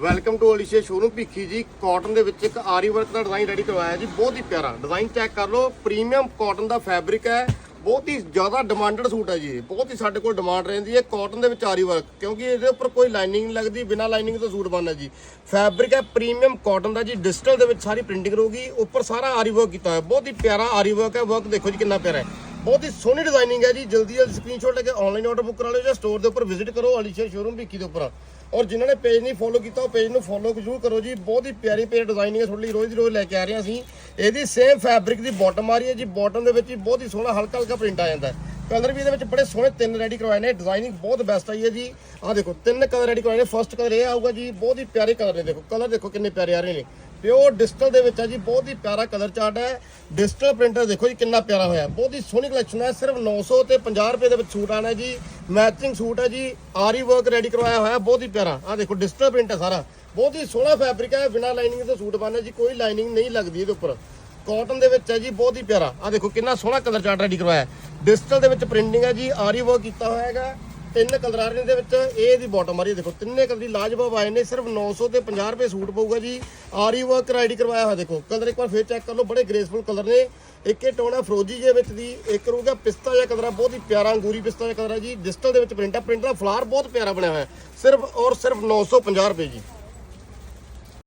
Welcome to Alishe showroom Bhikhi ji cotton ਦੇ ਵਿੱਚ ਇੱਕ ਆਰੀ ਵਰਕ ਦਾ ਡਿਜ਼ਾਈਨ ਰੈਡੀ ਕਰਵਾਇਆ ਜੀ। ਬਹੁਤ ਹੀ ਪਿਆਰਾ। ਡਿਜ਼ਾਈਨ ਚੈੱਕ ਕਰ ਲਓ। ਪ੍ਰੀਮੀਅਮ ਕਾਟਨ ਦਾ ਫੈਬਰਿਕ ਹੈ। ਬਹੁਤ ਹੀ ਜ਼ਿਆਦਾ ਡਿਮਾਂਡਡ ਸੂਟ ਹੈ ਜੀ। ਇਹ। ਬਹੁਤ ਹੀ ਸਾਡੇ ਕੋਲ ਡਿਮਾਂਡ ਰਹਿੰਦੀ ਹੈ। ਕਾਟਨ ਦੇ ਵਿੱਚ ਆਰੀ ਵਰਕ ਕਿਉਂਕਿ ਇਹਦੇ ਉੱਪਰ ਕੋਈ ਲਾਈਨਿੰਗ ਨਹੀਂ ਲੱਗਦੀ। ਬਿਨਾਂ ਲਾਈਨਿੰਗ ਤੋਂ ਸੂਟ ਬਣਨਾ ਜੀ। ਫੈਬਰਿਕ ਹੈ ਪ੍ਰੀਮੀਅਮ ਕਾਟਨ ਦਾ ਜੀ। ਡਿਜੀਟਲ ਦੇ ਵਿੱਚ ਸਾਰੀ ਪ੍ਰਿੰਟਿੰਗ ਰਹੂਗੀ। ਉੱਪਰ ਸਾਰਾ ਆਰੀ ਵਰਕ ਕੀਤਾ ਹੋਇਆ। ਬਹੁਤ ਹੀ ਪਿਆਰਾ ਆਰੀ ਵਰਕ ਹੈ। ਵਰਕ ਦੇਖੋ ਜੀ ਕਿੰਨਾ ਪਿਆਰਾ ਹੈ। ਬਹੁਤ ਹੀ ਸੋਹਣੀ ਡਿਜ਼ਾਈਨਿੰਗ ਹੈ ਜੀ। ਜਲਦੀ ਜਲਦੀ ਸਕਰੀਨਸ਼ਾਟ ਲੈ ਕੇ ਆਨਲਾਈਨ ਆਰਡਰ ਬੁੱਕ ਕਰਾ ਲਓ ਜਾਂ ਸਟੋਰ ਦੇ ਉੱਪਰ ਵਿਜ਼ਿਟ ਕਰੋ ਅਲੀਸ਼ਾ ਸ਼ੋਰੂਮ ਭਿੱਖੀ ਦੇ ਉੱਪਰ। ਔਰ ਜਿਨ੍ਹਾਂ ਨੇ ਪੇਜ ਨਹੀਂ ਫੋਲੋ ਕੀਤਾ, ਉਹ ਪੇਜ ਨੂੰ ਫੋਲੋ ਜ਼ਰੂਰ ਕਰੋ ਜੀ। ਬਹੁਤ ਹੀ ਪਿਆਰੀ ਪਿਆਰੀ ਡਿਜ਼ਾਈਨਿੰਗ ਹੈ ਤੁਹਾਡੇ ਲਈ ਰੋਜ਼ ਦੀ ਰੋਜ਼ ਲੈ ਕੇ ਆ ਰਹੇ ਹਾਂ ਅਸੀਂ। ਇਹਦੀ ਸੇਮ ਫੈਬਰਿਕ ਦੀ ਬਾਟਮ ਆ ਰਹੀ ਹੈ ਜੀ। ਬਾਟਮ ਦੇ ਵਿੱਚ ਹੀ ਬਹੁਤ ਹੀ ਸੋਹਣਾ ਹਲਕਾ ਹਲਕਾ ਪ੍ਰਿੰਟ ਆ ਜਾਂਦਾ ਹੈ। ਕਲਰ ਵੀ ਇਹਦੇ ਵਿੱਚ ਬੜੇ ਸੋਹਣੇ ਤਿੰਨ ਰੈਡੀ ਕਰਵਾਏ ਨੇ। ਡਿਜ਼ਾਈਨਿੰਗ ਬਹੁਤ ਬੈਸਟ ਆਈ ਹੈ ਜੀ। ਆਹ ਦੇਖੋ, ਤਿੰਨ ਕਲਰ ਰੈਡੀ ਕਰਵਾਏ ਨੇ। ਫਰਸਟ ਕਲਰ ਇਹ ਆਊਗਾ ਜੀ। ਬਹੁਤ ਹੀ ਪਿਆਰੇ ਕਲਰ ਨੇ। ਦੇਖੋ ਕਲਰ ਦੇਖੋ ਕਿੰਨੇ ਪਿਆਰੇ ਆ ਰਹੇ ਨੇ। ਪਿਓਰ ਡਿਜੀਟਲ ਦੇ ਵਿੱਚ ਹੈ ਜੀ, ਬਹੁਤ ਹੀ ਪਿਆਰਾ ਕਲਰ ਚਾਰਟ ਹੈ। ਡਿਜੀਟਲ ਪ੍ਰਿੰਟਰ ਦੇਖੋ ਜੀ, ਕਿੰਨਾ ਪਿਆਰਾ ਹੋਇਆ। ਬਹੁਤ ਹੀ ਸੋਹਣੀ ਕਲੈਕਸ਼ਨ ਹੈ, ਸਿਰਫ 900 ਤੇ 50 ਰੁਪਏ ਦੇ ਵਿੱਚ ਸੂਟ ਆਣਾ ਜੀ। ਮੈਚਿੰਗ ਸੂਟ ਹੈ ਜੀ, ਆਰੀ ਵਰਕ ਰੈਡੀ ਕਰਵਾਇਆ ਹੋਇਆ, ਬਹੁਤ ਹੀ ਪਿਆਰਾ। ਆਹ ਦੇਖੋ, ਡਿਸਟਲ ਪ੍ਰਿੰਟ ਹੈ ਸਾਰਾ। ਬਹੁਤ ਹੀ ਸੋਹਣਾ ਫੈਬਰਿਕ ਹੈ, ਬਿਨਾਂ ਲਾਈਨਿੰਗ ਦੇ ਸੂਟ ਬਣਨਾ ਜੀ, ਕੋਈ ਲਾਈਨਿੰਗ ਨਹੀਂ ਲੱਗਦੀ ਇਹਦੇ ਉੱਪਰ। ਕਾਟਨ ਦੇ ਵਿੱਚ ਹੈ ਜੀ, ਬਹੁਤ ਹੀ ਪਿਆਰਾ। ਆ ਦੇਖੋ, ਕਿੰਨਾ ਸੋਹਣਾ ਕਲਰ ਚਾਰਟ ਰੈਡੀ ਕਰਵਾਇਆ। ਡਿਜੀਟਲ ਦੇ ਵਿੱਚ ਪ੍ਰਿੰਟਿੰਗ ਹੈ ਜੀ, ਆਰੀ ਵਰਕ ਕੀਤਾ ਹੋਇਆ ਹੈਗਾ। ਤਿੰਨ ਕਲਰ ਆ ਰਹੇ ਨੇ ਦੇ ਵਿੱਚ। ਇਹ ਦੀ ਬਾਟਮ ਆ ਰਹੀ ਹੈ। ਦੇਖੋ, ਤਿੰਨੇ ਕਲਰ ਦੀ ਲਾਜਵਾਬ ਆਏ ਨੇ। ਸਿਰਫ 900 ਤੇ 50 ਰੁਪਏ ਸੂਟ ਪਊਗਾ ਜੀ। ਆਰੀ ਵਰਕ ਰੈਡੀ ਕਰਵਾਇਆ ਹੋਇਆ, ਦੇਖੋ। ਕਲਰ ਇੱਕ ਵਾਰ ਫੇਰ ਚੈੱਕ ਕਰ ਲਓ। ਬੜੇ ਗ੍ਰੇਸਫੁਲ ਕਲਰ ਨੇ। ਇੱਕ ਇਹ ਟੋਨਾ ਫਰੋਜੀ ਜੇ ਵਿੱਚ ਦੀ। ਇੱਕ ਰਹੂਗਾ ਪਿਸਤਾ ਜਿਹਾ ਕਲਰ ਆ। ਬਹੁਤ ਹੀ ਪਿਆਰਾ ਅੰਗੂਰੀ ਪਿਸਤਾ ਜਿਹਾ ਕਲਰ ਆ ਜੀ। ਡਿਜੀਟਲ ਦੇ ਵਿੱਚ ਪ੍ਰਿੰਟ ਆ। ਪ੍ਰਿੰਟ ਦਾ ਫਲਾਰ ਬਹੁਤ ਪਿਆਰਾ ਬਣਿਆ ਹੋਇਆ। ਸਿਰਫ ਔਰ ਸਿਰਫ 950 ਰੁਪਏ ਜੀ।